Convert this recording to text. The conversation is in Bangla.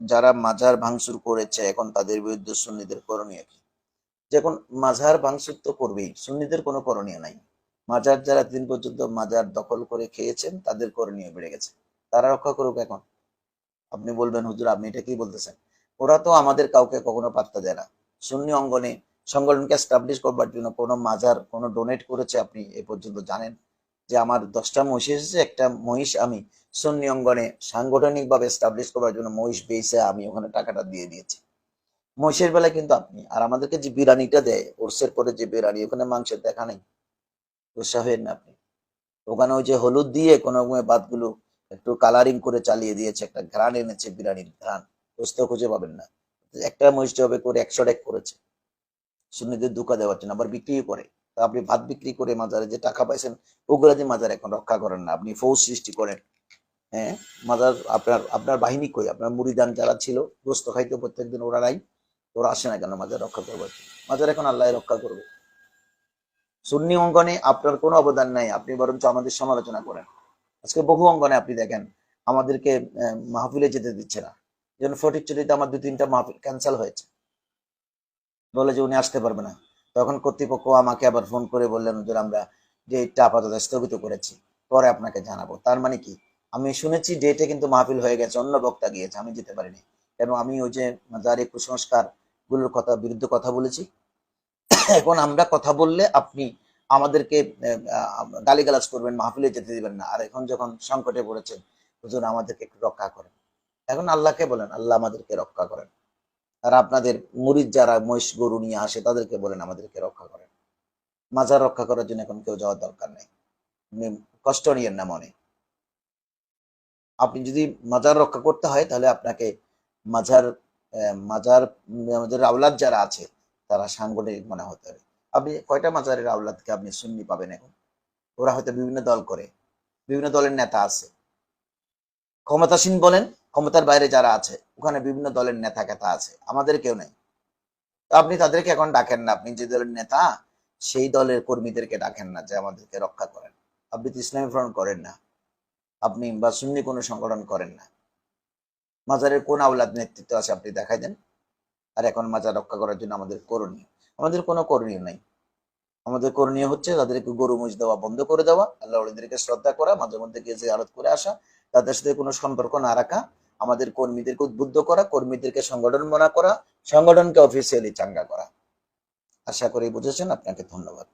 যারা মাজার ভাঙচুর করেছে এখন তাদের বিরুদ্ধে সুন্নিদের করণীয় কি? যখন মাজার ভাঙচুর তো করবেই, সুন্নিদের কোনো করণীয় নাই। মাজার যারা দিন পর্যন্ত মাজার দখল করে খেয়েছেন, তাদের করণীয় বেড়ে গেছে। তারা রক্ষা করুক এখন। আপনি বলবেন, হুজুর, আপনি এটা কি বলতেছেন? ওরা তো আমাদের কাউকে কখনো পাত্তা দেয় না। সুন্নি অঙ্গনে সংগঠনকে এস্টাবলিশ করবার জন্য কোনো মাজার কোনো ডোনেট করেছে আপনি এ পর্যন্ত জানেন? যে আমার দশটা মহিষ এসেছে, একটা মহিষ আমি সুন্নি অঙ্গনে সাংগঠনিক ভাবে এস্টাবলিশ করার জন্য মহিষ বেয়েছে আমি ওখানে টাকাটা দিয়ে দিয়েছি। মহিষের বেলায় কিন্তু আপনি, আর আমাদেরকে যে বিরিয়ানিটা দেয়, ওরসের পরে যে বিরিয়ানি ওখানে মাংসের দেখা নেই। উৎসাহ হবেন না আপনি। ওখানে ওই যে হলুদ দিয়ে কোনো রকমের বাদগুলো একটু কালারিং করে চালিয়ে দিয়েছে, একটা ঘ্রাণ এনেছে বিরিয়ানির ঘ্রাণ। দোস্ত খুঁজে পাবেন না। একটা মহিষ জবে করে একশো টাকা করেছে। সুন্নিদের দুঃখা দেওয়ার জন্য, আবার বিক্রিও করে। আপনি ভাত বিক্রি করে মাজারে যে টাকা পাইছেন, ওগুলা দিয়ে মাজার এখন রক্ষা করেন না। আপনি ফৌজ সৃষ্টি করেন। হ্যাঁ? মাজার আপনার আপনার বাহিনী কই? আপনার মুড়িদান যারা ছিল গোস্ত খাইতে প্রত্যেকদিন, ওরা নাই। ওরা আসে না কেন মাজার রক্ষা করবার? মাজার এখন আল্লাহ রক্ষা করবে। সুন্নি অঙ্গনে আপনার কোনো অবদান নাই। আপনি বরঞ্চ আমাদের সমালোচনা করেন। আজকে বহু অঙ্গনে আপনি দেখেন, আমাদেরকে মাহফিলে যেতে দিচ্ছে না। যেন ফটিকচুরিতে আমার দু তিনটা মাহফিল ক্যান্সেল হয়েছে। বলে যে উনি আসতে পারবে না। তখন কর্তৃপক্ষ আমাকে আবার ফোন করে বললেন যে আমরা ডেটটা আপাতত স্থগিত করেছি, পরে আপনাকে জানাব। তার মানে কি? আমি শুনেছি ডেটে কিন্তু মাহফিল হয়ে গেছে, অন্য বক্তা গিয়েছে, আমি যেতে পারিনি। কেন আমি ওই যে মাজারে কুসংস্কারগুলোর কথা, বিরুদ্ধে কথা বলেছি। এখন আমরা কথা বললে আপনি আমাদেরকে গালিগালাজ করবেন, মাহফিলে যেতে দিবেন না। আর এখন যখন সংকটে পড়েছেন, হুজুর, আমাদেরকে একটু রক্ষা করেন। এখন আল্লাহকে বলেন, আল্লাহ আমাদেরকে রক্ষা করেন। আর আপনাদের মুরিদ যারা মহিষ গরু নিয়ে আসে, তাদেরকে বলেন আমাদেরকে রক্ষা করেন। মাজার রক্ষা করার জন্য এখন কেউ যাওয়ার দরকার নেই। কষ্ট নিয়েন না মনে। আপনি যদি মাজার রক্ষা করতে হয়, তাহলে আপনাকে মাজার মাজার আমাদের আওলাদ যারা আছে, তারা সাংগঠনিক মনে হতে হবে। আপনি কয়টা মাজারের আওলাদকে আপনি সুন্নি পাবেন এখন? ওরা হয়তো বিভিন্ন দল করে। বিভিন্ন দলের নেতা আছে। ক্ষমতাসীন বলেন ক্ষমতার বাইরে যারা আছে, ওখানে বিভিন্ন দলের নেতা কেতা আছে, আমাদের কেউ নেই। তো আপনি তাদেরকে এখন ডাকেন না, আপনি যে দলের নেতা, সেই দলের কর্মীদেরকে ডাকেন না যে আমাদেরকে রক্ষা করেন। আপনি ইসলামী ফ্রন্ট করেন না। আপনি বা সুন্নি কোনো সংগঠন করেন না। মাজারের কোন আওলাদ নেতৃত্ব আছে আপনি দেখাই দেন। আর এখন মাজার রক্ষা করার জন্য আমাদের করণীয়। আমাদের কোনো করণীয় নাই। আমাদের করণীয় হচ্ছে তাদেরকে গরু মুজ দেওয়া বন্ধ করে দেওয়া, আল্লাহ ওলিদেরকে শ্রদ্ধা করা, মাঝে মধ্যে গিয়ে যে জিয়ারত করে আসা, তাদের সাথে কোনো সম্পর্ক না রাখা আমাদের কর্মীদেরকে উদ্বুদ্ধ করা, কর্মীদেরকে সংগঠন মনে করা, সংগঠনকে অফিসিয়ালি চাঙ্গা করা। আশা করি বুঝেছেন, আপনাকে ধন্যবাদ।